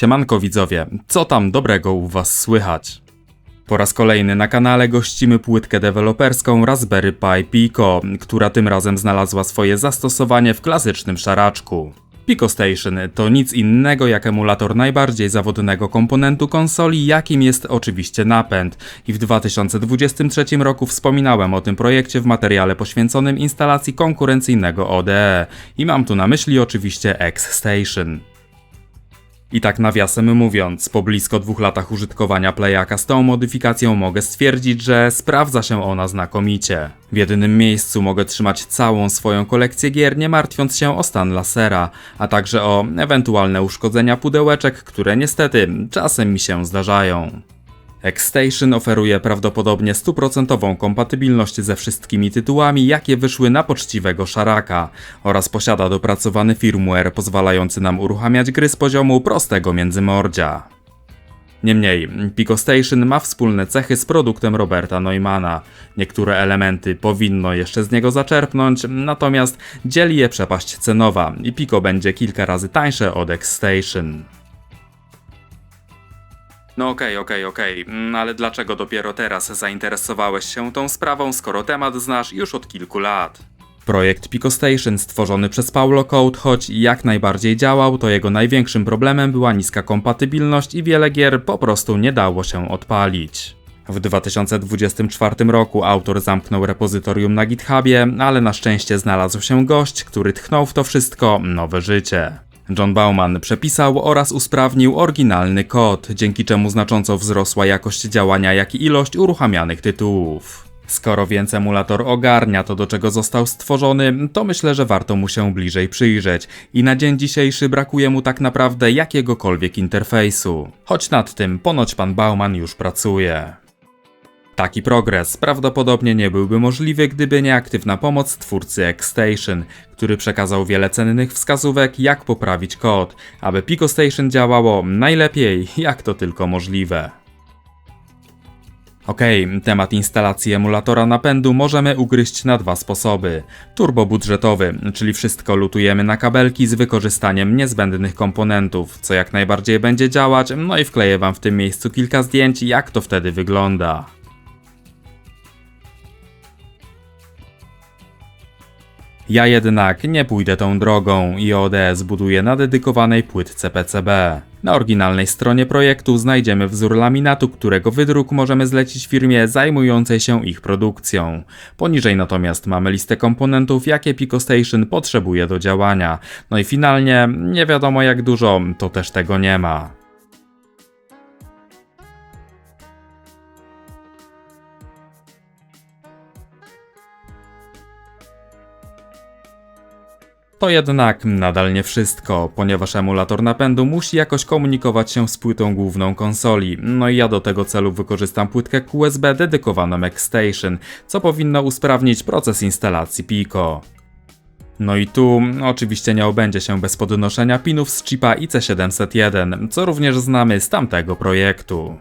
Siemanko widzowie, co tam dobrego u was słychać? Po raz kolejny na kanale gościmy płytkę deweloperską Raspberry Pi Pico, która tym razem znalazła swoje zastosowanie w klasycznym szaraczku. Pico Station to nic innego jak emulator najbardziej zawodnego komponentu konsoli, jakim jest oczywiście napęd. I w 2023 roku wspominałem o tym projekcie w materiale poświęconym instalacji konkurencyjnego ODE. I mam tu na myśli oczywiście X Station. I tak nawiasem mówiąc, po blisko dwóch latach użytkowania Playaka z tą modyfikacją mogę stwierdzić, że sprawdza się ona znakomicie. W jedynym miejscu mogę trzymać całą swoją kolekcję gier, nie martwiąc się o stan lasera, a także o ewentualne uszkodzenia pudełeczek, które niestety czasem mi się zdarzają. Xstation oferuje prawdopodobnie stuprocentową kompatybilność ze wszystkimi tytułami, jakie wyszły na poczciwego szaraka oraz posiada dopracowany firmware pozwalający nam uruchamiać gry z poziomu prostego międzymordzia. Niemniej, Pico Station ma wspólne cechy z produktem Roberta Neumana. Niektóre elementy powinno jeszcze z niego zaczerpnąć, natomiast dzieli je przepaść cenowa i Pico będzie kilka razy tańsze od X-Station. No okej, okej, okej, mm, ale dlaczego dopiero teraz zainteresowałeś się tą sprawą, skoro temat znasz już od kilku lat? Projekt Pico Station stworzony przez Paulo Code, choć jak najbardziej działał, to jego największym problemem była niska kompatybilność i wiele gier po prostu nie dało się odpalić. W 2024 roku autor zamknął repozytorium na GitHubie, ale na szczęście znalazł się gość, który tchnął w to wszystko nowe życie. John Bauman przepisał oraz usprawnił oryginalny kod, dzięki czemu znacząco wzrosła jakość działania, jak i ilość uruchamianych tytułów. Skoro więc emulator ogarnia to, do czego został stworzony, to myślę, że warto mu się bliżej przyjrzeć i na dzień dzisiejszy brakuje mu tak naprawdę jakiegokolwiek interfejsu. Choć nad tym ponoć pan Bauman już pracuje. Taki progres prawdopodobnie nie byłby możliwy, gdyby nie aktywna pomoc twórcy X-Station, który przekazał wiele cennych wskazówek, jak poprawić kod, aby Pico Station działało najlepiej, jak to tylko możliwe. Okej, temat instalacji emulatora napędu możemy ugryźć na dwa sposoby. Turbobudżetowy, czyli wszystko lutujemy na kabelki z wykorzystaniem niezbędnych komponentów, co jak najbardziej będzie działać, no i wkleję wam w tym miejscu kilka zdjęć, jak to wtedy wygląda. Ja jednak nie pójdę tą drogą i ODE zbuduję na dedykowanej płytce PCB. Na oryginalnej stronie projektu znajdziemy wzór laminatu, którego wydruk możemy zlecić firmie zajmującej się ich produkcją. Poniżej natomiast mamy listę komponentów, jakie Pico Station potrzebuje do działania. No i finalnie, nie wiadomo jak dużo, to też tego nie ma. To jednak nadal nie wszystko, ponieważ emulator napędu musi jakoś komunikować się z płytą główną konsoli. No i ja do tego celu wykorzystam płytkę QSB dedykowaną X-Station, co powinno usprawnić proces instalacji Pico. No i tu oczywiście nie obędzie się bez podnoszenia pinów z chipa IC701, co również znamy z tamtego projektu.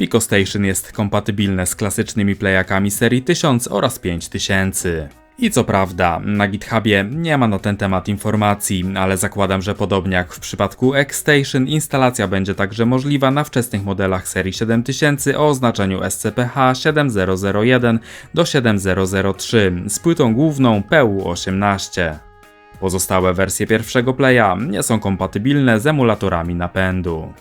Pico Station jest kompatybilne z klasycznymi playakami serii 1000 oraz 5000. I co prawda, na GitHubie nie ma na ten temat informacji, ale zakładam, że podobnie jak w przypadku X-Station, instalacja będzie także możliwa na wczesnych modelach serii 7000 o oznaczeniu SCPH 7001 do 7003 z płytą główną PU18. Pozostałe wersje pierwszego playa nie są kompatybilne z emulatorami napędu.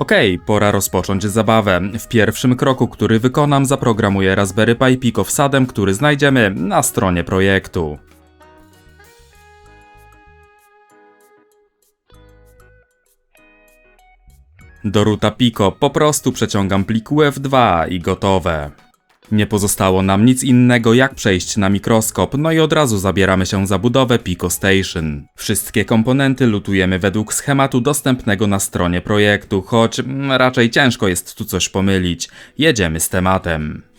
Okej, pora rozpocząć zabawę. W pierwszym kroku, który wykonam, zaprogramuję Raspberry Pi Pico wsadem, który znajdziemy na stronie projektu. Do ruta Pico po prostu przeciągam plik UF2 i gotowe. Nie pozostało nam nic innego jak przejść na mikroskop, no i od razu zabieramy się za budowę Pico Station. Wszystkie komponenty lutujemy według schematu dostępnego na stronie projektu, choć mm, raczej ciężko jest tu coś pomylić. Jedziemy z tematem.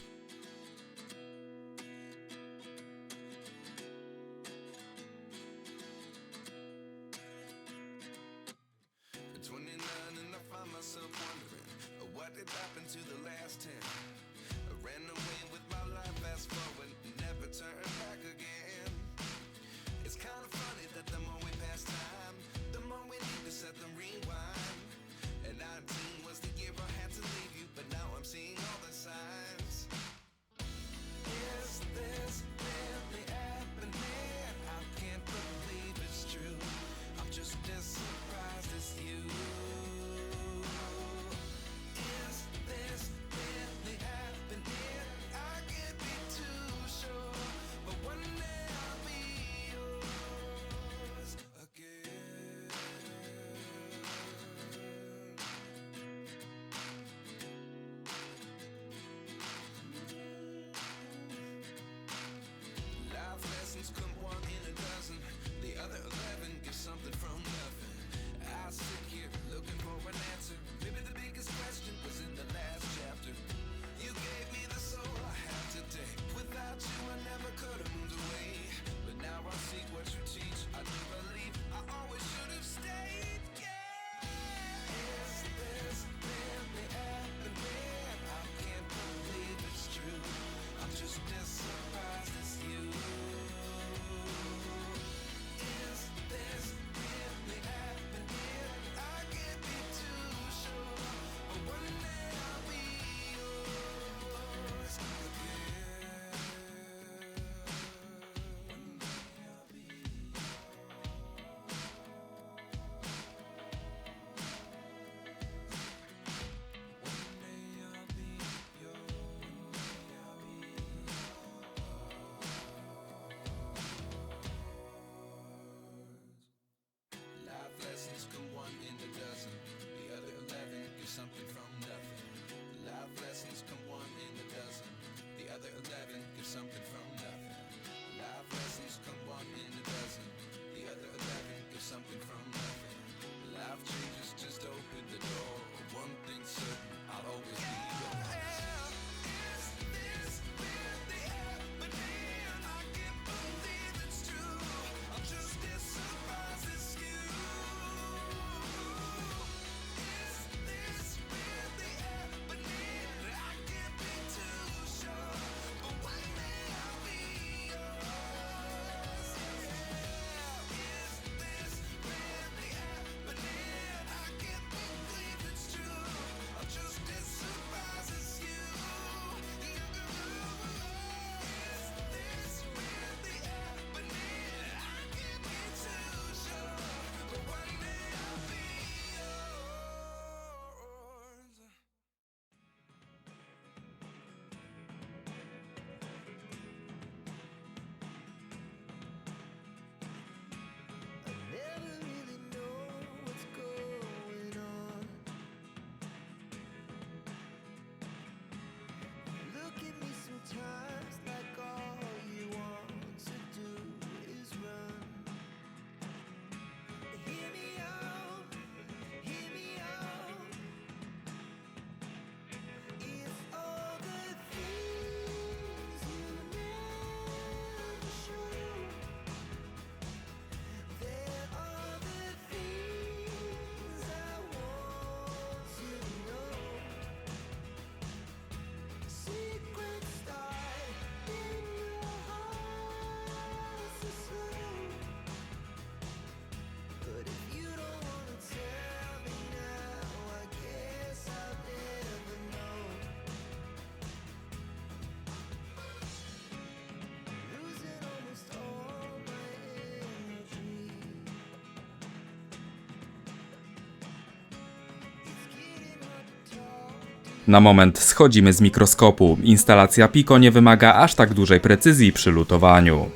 Na moment schodzimy z mikroskopu. Instalacja Pico nie wymaga aż tak dużej precyzji przy lutowaniu.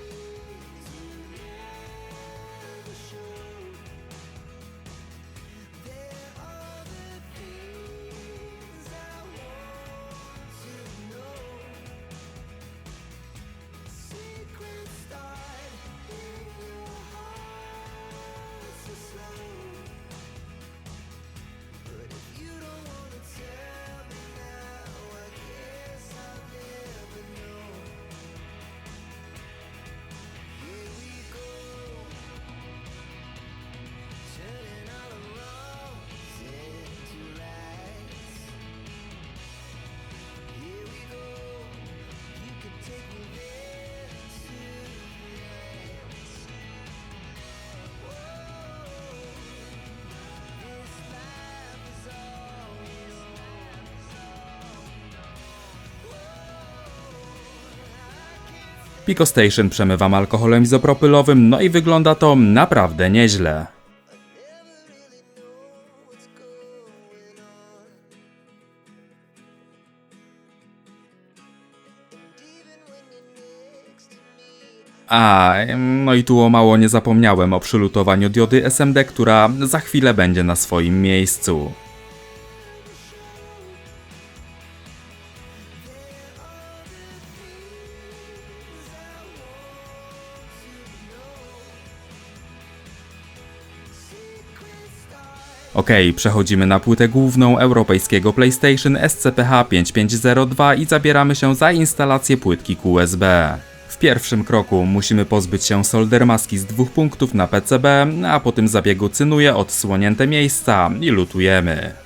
Pico Station przemywam alkoholem izopropylowym, no i wygląda to naprawdę nieźle. A, no i tu o mało nie zapomniałem o przylutowaniu diody SMD, która za chwilę będzie na swoim miejscu. Okej, przechodzimy na płytę główną europejskiego PlayStation SCPH5502 i zabieramy się za instalację płytki QSB. W pierwszym kroku musimy pozbyć się solder maski z dwóch punktów na PCB, a po tym zabiegu cynuję odsłonięte miejsca i lutujemy.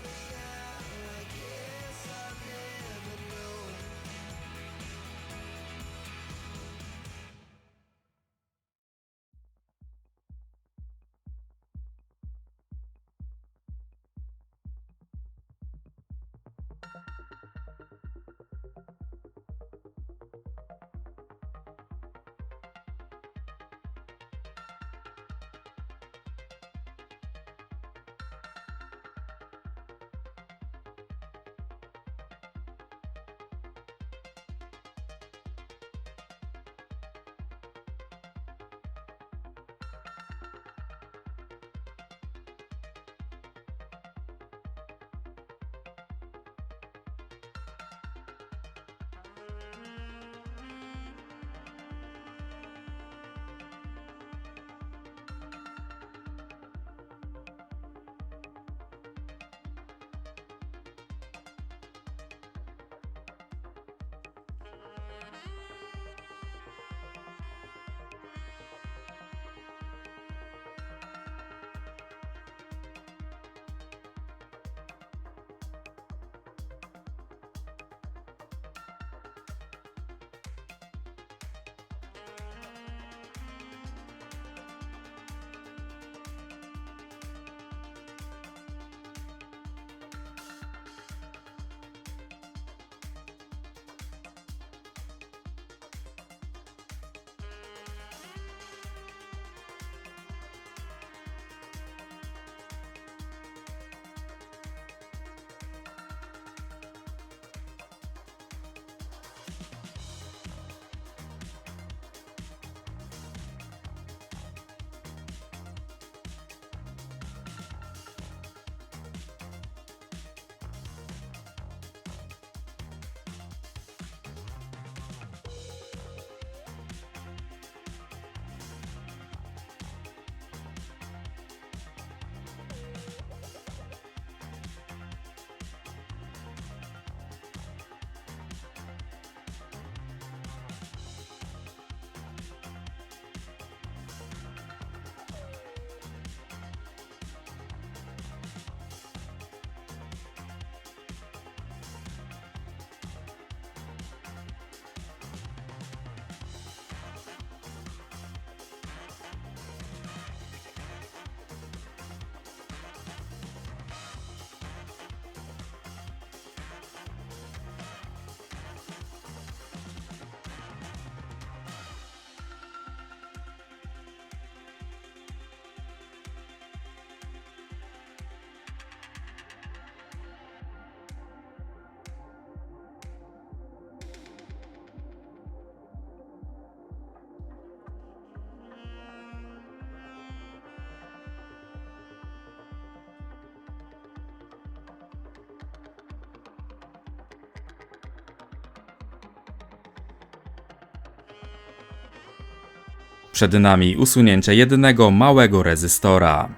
Przed nami usunięcie jednego małego rezystora.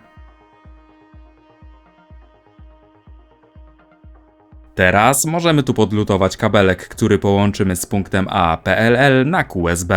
Teraz możemy tu podlutować kabelek, który połączymy z punktem A PLL na QSB.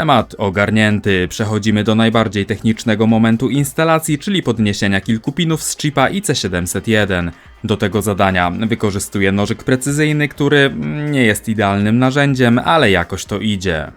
Temat ogarnięty. Przechodzimy do najbardziej technicznego momentu instalacji, czyli podniesienia kilku pinów z chipa IC701. Do tego zadania wykorzystuję nożyk precyzyjny, który mm, nie jest idealnym narzędziem, ale jakoś to idzie.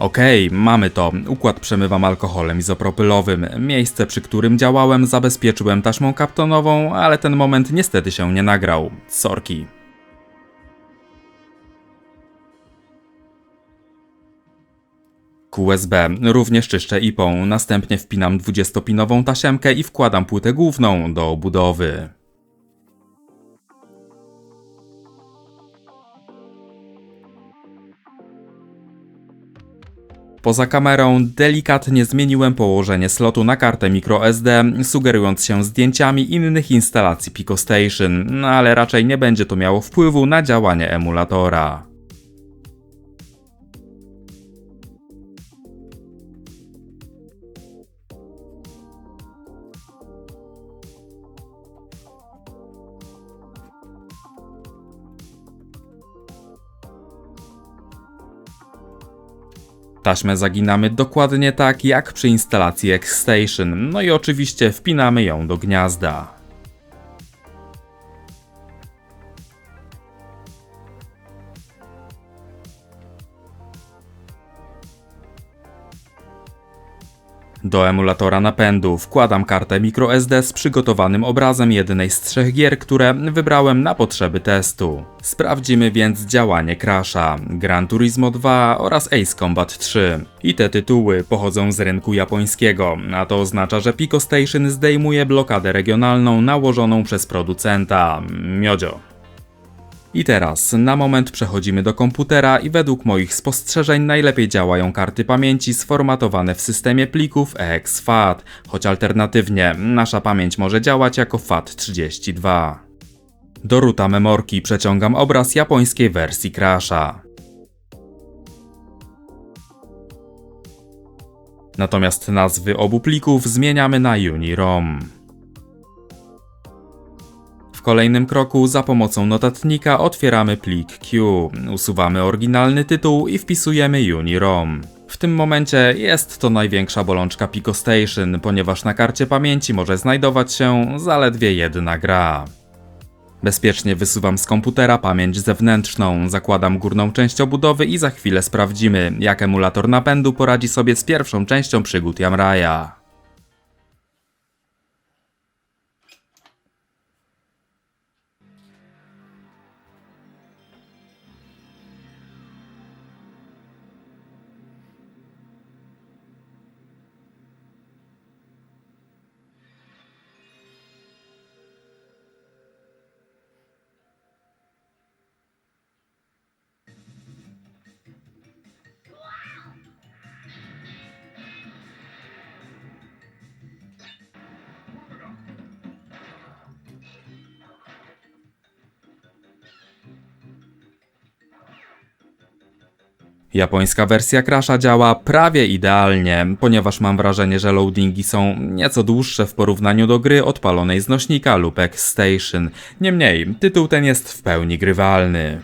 Okej, mamy to. Układ przemywam alkoholem izopropylowym. Miejsce, przy którym działałem, zabezpieczyłem taśmą kaptonową, ale ten moment niestety się nie nagrał. Sorki. QSB również czyszczę IPą, następnie wpinam 20-pinową tasiemkę i wkładam płytę główną do obudowy. Poza kamerą delikatnie zmieniłem położenie slotu na kartę microSD, sugerując się zdjęciami innych instalacji Pico Station, no ale raczej nie będzie to miało wpływu na działanie emulatora. Taśmę zaginamy dokładnie tak jak przy instalacji X-Station, no i oczywiście wpinamy ją do gniazda. Do emulatora napędu wkładam kartę microSD z przygotowanym obrazem jednej z trzech gier, które wybrałem na potrzeby testu. Sprawdzimy więc działanie Crasha, Gran Turismo 2 oraz Ace Combat 3. I te tytuły pochodzą z rynku japońskiego, a to oznacza, że Pico Station zdejmuje blokadę regionalną nałożoną przez producenta Miodzio. I teraz na moment przechodzimy do komputera i według moich spostrzeżeń najlepiej działają karty pamięci sformatowane w systemie plików EXFAT, choć alternatywnie nasza pamięć może działać jako FAT32. Do ruta memorki przeciągam obraz japońskiej wersji Crasha. Natomiast nazwy obu plików zmieniamy na Unirom. W kolejnym kroku za pomocą notatnika otwieramy plik Q, usuwamy oryginalny tytuł i wpisujemy Unirom. W tym momencie jest to największa bolączka Pico Station, ponieważ na karcie pamięci może znajdować się zaledwie jedna gra. Bezpiecznie wysuwam z komputera pamięć zewnętrzną, zakładam górną część obudowy i za chwilę sprawdzimy, jak emulator napędu poradzi sobie z pierwszą częścią przygód Yamraya. Japońska wersja Crasha działa prawie idealnie, ponieważ mam wrażenie, że loadingi są nieco dłuższe w porównaniu do gry odpalonej z nośnika lub X-Station. Niemniej, tytuł ten jest w pełni grywalny.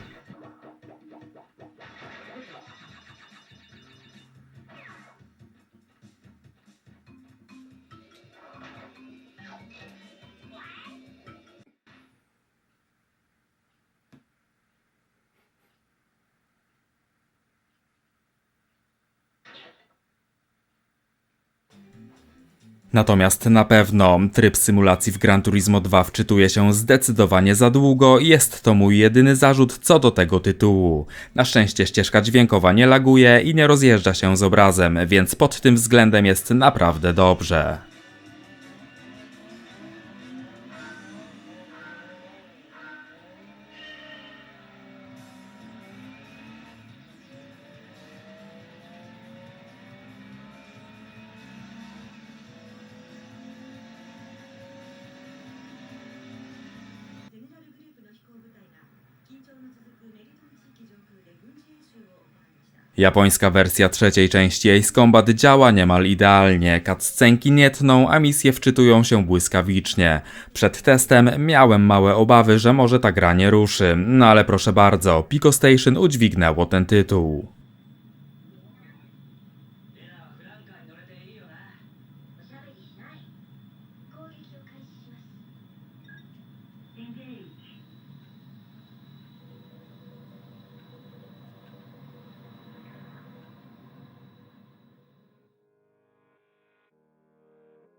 Natomiast na pewno tryb symulacji w Gran Turismo 2 wczytuje się zdecydowanie za długo i jest to mój jedyny zarzut co do tego tytułu. Na szczęście ścieżka dźwiękowa nie laguje i nie rozjeżdża się z obrazem, więc pod tym względem jest naprawdę dobrze. Japońska wersja trzeciej części Ace Combat działa niemal idealnie, cutscenki nie tną, a misje wczytują się błyskawicznie. Przed testem miałem małe obawy, że może ta gra nie ruszy, no ale proszę bardzo, Pico Station udźwignęło ten tytuł.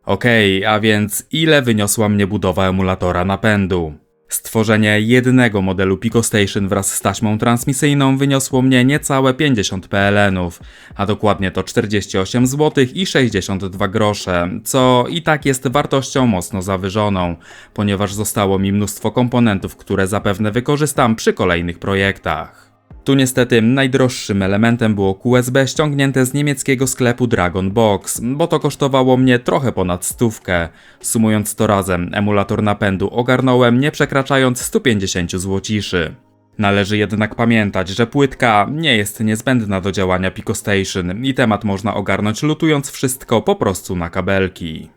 Okej, a więc ile wyniosła mnie budowa emulatora napędu? Stworzenie jednego modelu Pico Station wraz z taśmą transmisyjną wyniosło mnie niecałe 50 PLN-ów, a dokładnie to 48 zł i 62 grosze, co i tak jest wartością mocno zawyżoną, ponieważ zostało mi mnóstwo komponentów, które zapewne wykorzystam przy kolejnych projektach. Tu niestety najdroższym elementem było QSB ściągnięte z niemieckiego sklepu Dragon Box, bo to kosztowało mnie trochę ponad stówkę. Sumując to razem, emulator napędu ogarnąłem nie przekraczając 150 złociszy. Należy jednak pamiętać, że płytka nie jest niezbędna do działania Pico Station i temat można ogarnąć lutując wszystko po prostu na kabelki.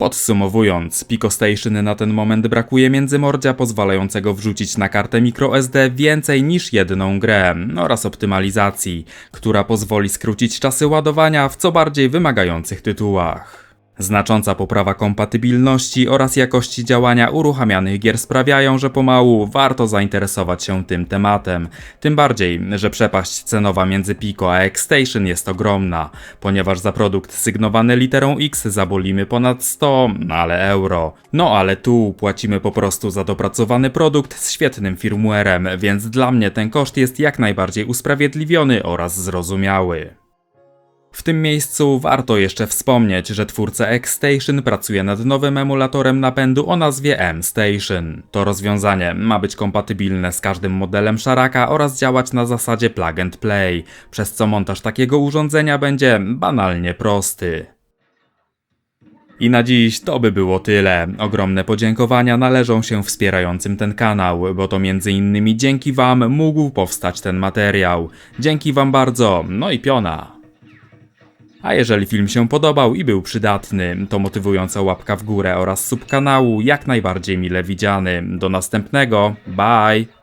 Podsumowując, Pico Station na ten moment brakuje międzymordzia pozwalającego wrzucić na kartę microSD więcej niż jedną grę oraz optymalizacji, która pozwoli skrócić czasy ładowania w co bardziej wymagających tytułach. Znacząca poprawa kompatybilności oraz jakości działania uruchamianych gier sprawiają, że pomału warto zainteresować się tym tematem. Tym bardziej, że przepaść cenowa między Pico a X-Station jest ogromna, ponieważ za produkt sygnowany literą X zabolimy ponad 100, ale euro. No ale tu płacimy po prostu za dopracowany produkt z świetnym firmwarem, więc dla mnie ten koszt jest jak najbardziej usprawiedliwiony oraz zrozumiały. W tym miejscu warto jeszcze wspomnieć, że twórca X-Station pracuje nad nowym emulatorem napędu o nazwie M-Station. To rozwiązanie ma być kompatybilne z każdym modelem szaraka oraz działać na zasadzie plug and play, przez co montaż takiego urządzenia będzie banalnie prosty. I na dziś to by było tyle. Ogromne podziękowania należą się wspierającym ten kanał, bo to między innymi dzięki wam mógł powstać ten materiał. Dzięki wam bardzo, no i piona. A jeżeli film się podobał i był przydatny, to motywująca łapka w górę oraz sub kanału jak najbardziej mile widziany. Do następnego, bye!